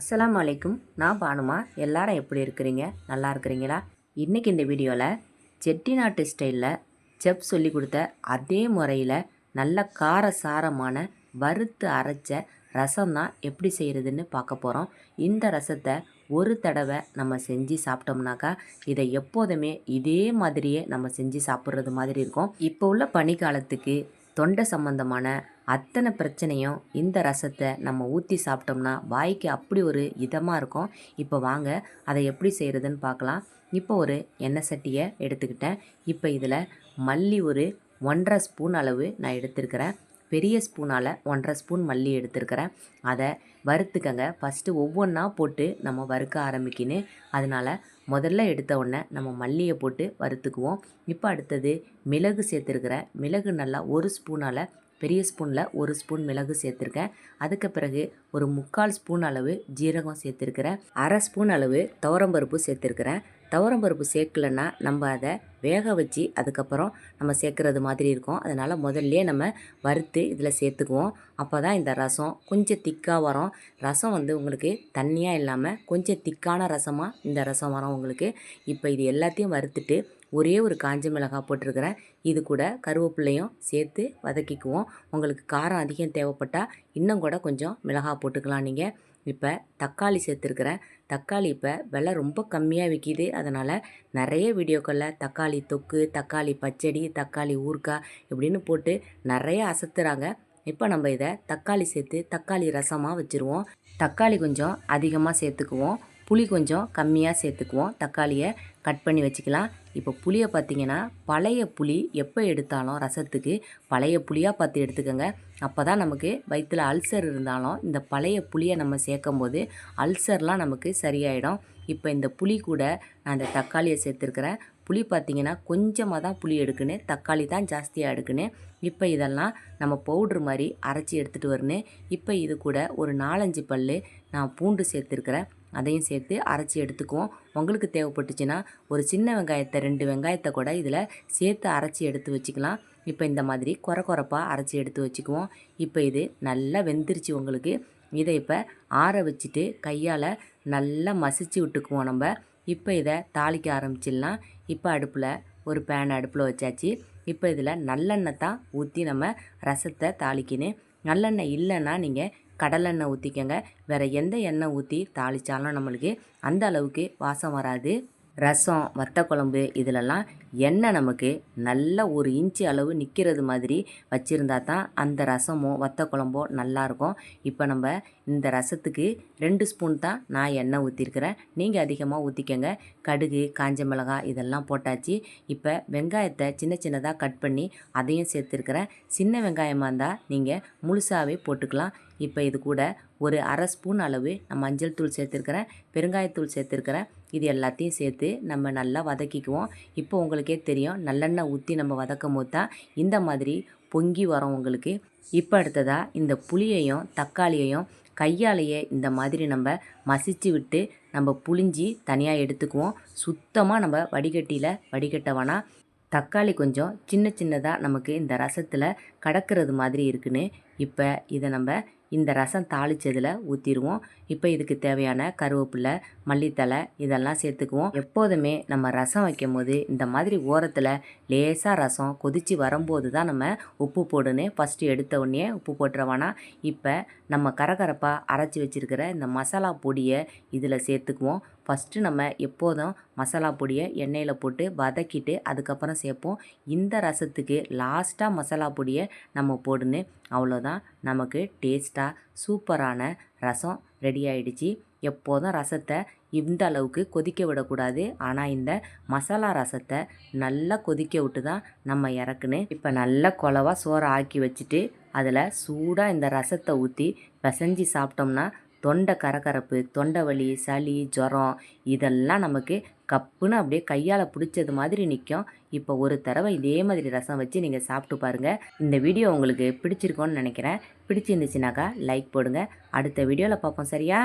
அஸ்லாம் அலைக்கும். நான் பானுமா. எல்லாரும் எப்படி இருக்கிறீங்க? நல்லா இருக்கிறீங்களா? இன்றைக்கி இந்த வீடியோவில் செட்டிநாட்டு ஸ்டைலில் செப் சொல்லி கொடுத்த அதே முறையில் நல்ல கார சாரமான வறுத்து அரைச்ச ரசம் தான் எப்படி செய்கிறதுன்னு பார்க்க போகிறோம் இந்த ரசத்தை ஒரு தடவை நம்ம செஞ்சு சாப்பிட்டோம்னாக்கா இதை எப்போதுமே இதே மாதிரியே நம்ம செஞ்சு சாப்பிட்றது மாதிரி இருக்கும். இப்போ உள்ள பனிக்காலத்துக்கு தொண்டை சம்பந்தமான அத்தனை பிரச்சனையும் இந்த ரசத்தை நம்ம ஊற்றி சாப்பிட்டோம்னா வாய்க்கு அப்படி ஒரு இதமாக இருக்கும். இப்போ வாங்க அதை எப்படி செய்கிறதுன்னு பார்க்கலாம். இப்போ ஒரு எண்ணெய் சட்டியை எடுத்துக்கிட்டேன். இப்போ இதில் மல்லி ஒரு ஒன்றரை ஸ்பூன் அளவு நான் எடுத்திருக்கிறேன். பெரிய ஸ்பூனால் ஒன்றரை ஸ்பூன் மல்லி எடுத்திருக்கிறேன். அதை வறுத்துக்கங்க. ஃபஸ்ட்டு ஒவ்வொன்றா போட்டு நம்ம வறுக்க ஆரம்பிக்கின்னு அதனால் முதல்ல எடுத்த உடனே நம்ம மல்லியை போட்டு வறுத்துக்குவோம். இப்போ அடுத்தது மிளகு சேர்த்துருக்கிறேன். மிளகு நல்லா ஒரு ஸ்பூனால் பெரிய ஸ்பூனில் ஒரு ஸ்பூன் மிளகு சேர்த்துருக்கேன். அதுக்கு பிறகு ஒரு முக்கால் ஸ்பூன் அளவு ஜீரகம் சேர்த்துருக்கிறேன். அரை ஸ்பூன் அளவு துவரம்பருப்பு சேர்த்துருக்கிறேன். துவரம்பருப்பு சேர்க்கலன்னா நம்ம அதை வேக வச்சு அதுக்கப்புறம் நம்ம சேர்க்குறது மாதிரி இருக்கும். அதனால் முதல்ல நம்ம வறுத்து இதில் சேர்த்துக்குவோம். அப்போ தான் இந்த ரசம் கொஞ்சம் திக்காக வரும். ரசம் வந்து உங்களுக்கு தண்ணியாக இல்லாமல் கொஞ்சம் திக்கான ரசமாக இந்த ரசம் வரும் உங்களுக்கு. இப்போ இது எல்லாத்தையும் வறுத்துட்டு ஒரே ஒரு காஞ்ச மிளகாய் போட்டிருக்கிறேன். இது கூட கருவேப்பிள்ளையும் சேர்த்து வதக்கிக்குவோம். உங்களுக்கு காரம் அதிகம் தேவைப்பட்டால் இன்னும் கூட கொஞ்சம் மிளகாய் போட்டுக்கலாம் நீங்கள் இப்போ தக்காளி சேர்த்துருக்குறேன். தக்காளி இப்போ விலை ரொம்ப கம்மியாக விற்கிது அதனால் நிறைய வீடியோக்களில் தக்காளி தொக்கு தக்காளி பச்சடி தக்காளி ஊறுகாய் இப்படின்னு போட்டு நிறைய அசத்துறாங்க. இப்போ நம்ம இதை தக்காளி சேர்த்து தக்காளி ரசமாக வச்சுருவோம். தக்காளி கொஞ்சம் அதிகமாக சேர்த்துக்குவோம். புளி கொஞ்சம் கம்மியாக சேர்த்துக்குவோம். தக்காளியை கட் பண்ணி வச்சுக்கலாம். இப்போ புளியை பார்த்தீங்கன்னா பழைய புளி எப்போ எடுத்தாலும் ரசத்துக்கு பழைய புளியாக பார்த்து எடுத்துக்கோங்க. அப்போ தான் நமக்கு வயிற்றில் அல்சர் இருந்தாலும் இந்த பழைய புளியை நம்ம சேர்க்கும் போது அல்சர்லாம் நமக்கு சரியாயிடும். இப்போ இந்த புளி கூட நான் இந்த தக்காளியை சேர்த்துருக்குறேன். புளி பார்த்திங்கன்னா கொஞ்சமாக தான் புளி எடுக்கணும் தக்காளி தான் ஜாஸ்தியாக எடுக்கணும் இப்போ இதெல்லாம் நம்ம பவுட்ரு மாதிரி அரைச்சி எடுத்துகிட்டு வரணும். இப்போ இது கூட ஒரு நாலஞ்சு பல் நான் பூண்டு சேர்த்துருக்குறேன். அதையும் சேர்த்து அரைச்சி எடுத்துக்குவோம். உங்களுக்கு தேவைப்பட்டுச்சுன்னா ஒரு சின்ன வெங்காயத்தை ரெண்டு வெங்காயத்தை கூட இதில் சேர்த்து அரைச்சி எடுத்து வச்சுக்கலாம். இப்போ இந்த மாதிரி குறை குறைப்பாக அரைச்சி எடுத்து வச்சுக்குவோம். இப்போ இது நல்லா வெந்துருச்சு உங்களுக்கு. இதை இப்போ ஆற வச்சுட்டு கையால் நல்லா மசிச்சு விட்டுக்குவோம் நம்ம. இப்போ இதை தாளிக்க ஆரம்பிச்சிடலாம். இப்போ அடுப்பில் ஒரு பேன் அடுப்பில் வச்சாச்சு. இப்போ இதில் நல்லெண்ணெய் தான் ஊற்றி நம்ம ரசத்தை தாளிக்கணும். நல்லெண்ணெய் இல்லைன்னா நீங்கள் கடலெண்ணெய் ஊற்றிக்கங்க வேறு எந்த எண்ணெய் ஊற்றி தாளித்தாலும் நம்மளுக்கு அந்த அளவுக்கு வாசம் வராது. ரசம் வத்த குழம்பு இதிலெல்லாம் எண்ணெய் நமக்கு நல்ல ஒரு இன்ச்சு அளவு நிற்கிறது மாதிரி வச்சுருந்தா தான் அந்த ரசமோ வத்த குழம்போ நல்லாயிருக்கும் இப்போ நம்ம இந்த ரசத்துக்கு ரெண்டு ஸ்பூன் தான் நான் எண்ணெய் ஊற்றிருக்கிறேன் நீங்கள் அதிகமாக ஊற்றிக்கங்க கடுகு காஞ்ச மிளகாய் இதெல்லாம் போட்டாச்சு. இப்போ வெங்காயத்தை சின்ன சின்னதாக கட் பண்ணி அதையும் சேர்த்துருக்கிறேன். சின்ன வெங்காயமாக இருந்தால் நீங்கள் முழுசாகவே போட்டுக்கலாம். இப்போ இது கூட ஒரு அரை ஸ்பூன் அளவு நான் மஞ்சள் தூள் சேர்த்துருக்கிறேன் பெருங்காயத்தூள் சேர்த்துருக்கிறேன். இது எல்லாத்தையும் சேர்த்து நம்ம நல்லா வதக்கிக்குவோம். இப்போ உங்களுக்கே தெரியும் நல்லெண்ணெய் ஊற்றி நம்ம வதக்கும் போது தான் இந்த மாதிரி பொங்கி வரும் உங்களுக்கு. இப்போ அடுத்ததாக இந்த புளியையும் தக்காளியையும் கையாலேயே இந்த மாதிரி நம்ம மசிச்சு விட்டு நம்ம புளிஞ்சி தனியாக எடுத்துக்குவோம். சுத்தமாக நம்ம வடிகட்டியில் வடிகட்ட வேணாம் தக்காளி கொஞ்சம் சின்ன சின்னதாக நமக்கு இந்த ரசத்தில் கடக்கிறது மாதிரி இருக்குன்னு. இப்போ இதை நம்ம இந்த ரசம் தாளித்ததில் ஊற்றிடுவோம் இப்போ இதுக்கு தேவையான கருவேப்பிலை மல்லித்தலை இதெல்லாம் சேர்த்துக்குவோம். எப்போதுமே நம்ம ரசம் வைக்கும் போது இந்த மாதிரி ஓரத்தில் லேசாக ரசம் கொதித்து வரும்போது தான் நம்ம உப்பு போடணும் ஃபஸ்ட்டு எடுத்த உடனே உப்பு போட்டுறவானா இப்போ நம்ம கரகரப்பாக அரைச்சி வச்சுருக்கிற இந்த மசாலா பொடியை இதில் சேர்த்துக்குவோம். ஃபஸ்ட்டு நம்ம எப்போதும் மசாலா பொடியை எண்ணெயில் போட்டு வதக்கிட்டு அதுக்கப்புறம் சேர்ப்போம். இந்த ரசத்துக்கு லாஸ்ட்டாக மசாலா பொடியை நம்ம போடுன்னு அவ்வளோதான் நமக்கு டேஸ்ட் டேஸ்ட்டாக சூப்பரான ரசம் ரெடி ஆயிடுச்சு. எப்போதும் ரசத்தை இந்த அளவுக்கு கொதிக்க விடக்கூடாது. ஆனால் இந்த மசாலா ரசத்தை நல்லா கொதிக்க விட்டு தான் நம்ம இறக்குன்னு இப்போ நல்லா குலவாக சோறை ஆக்கி வச்சுட்டு அதில் சூடாக இந்த ரசத்தை ஊற்றி பிசைஞ்சு சாப்பிட்டோம்னா தொண்டை கரகரப்பு தொண்டை வலி சளி ஜுரம் இதெல்லாம் நமக்கு கப்புன்னு அப்படியே கையால் பிடிச்சது மாதிரி நிற்கும் இப்போ ஒரு தடவை இதே மாதிரி ரசம் வச்சு நீங்கள் சாப்பிட்டு பாருங்கள் இந்த வீடியோ உங்களுக்கு பிடிச்சிருக்கோன்னு நினைக்கிறேன். பிடிச்சிருந்துச்சுனாக்கா லைக் போடுங்க. அடுத்த வீடியோவில் பார்ப்போம் சரியா?